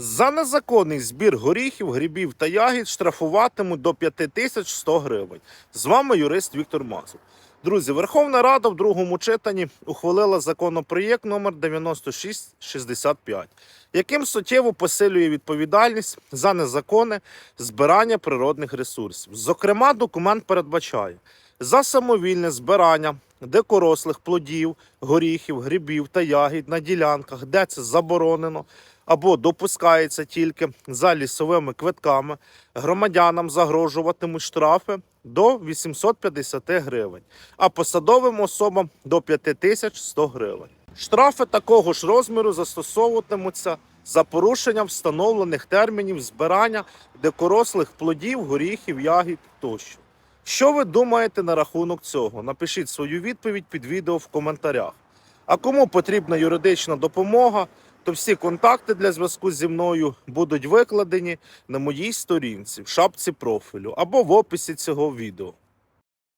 За незаконний збір горіхів, грибів та ягід штрафуватимуть до 5100 гривень. З вами юрист Віктор Мазур. Друзі, Верховна Рада в другому читанні ухвалила законопроєкт номер 9665, яким суттєво посилює відповідальність за незаконне збирання природних ресурсів. Зокрема, документ передбачає за самовільне збирання дикорослих плодів, горіхів, грибів та ягід на ділянках, де це заборонено або допускається тільки за лісовими квитками, громадянам загрожуватимуть штрафи до 850 гривень, а посадовим особам до 5100 гривень. Штрафи такого ж розміру застосовуватимуться за порушення встановлених термінів збирання дикорослих плодів, горіхів, ягід тощо. Що ви думаєте на рахунок цього? Напишіть свою відповідь під відео в коментарях. А кому потрібна юридична допомога, то всі контакти для зв'язку зі мною будуть викладені на моїй сторінці в шапці профілю або в описі цього відео.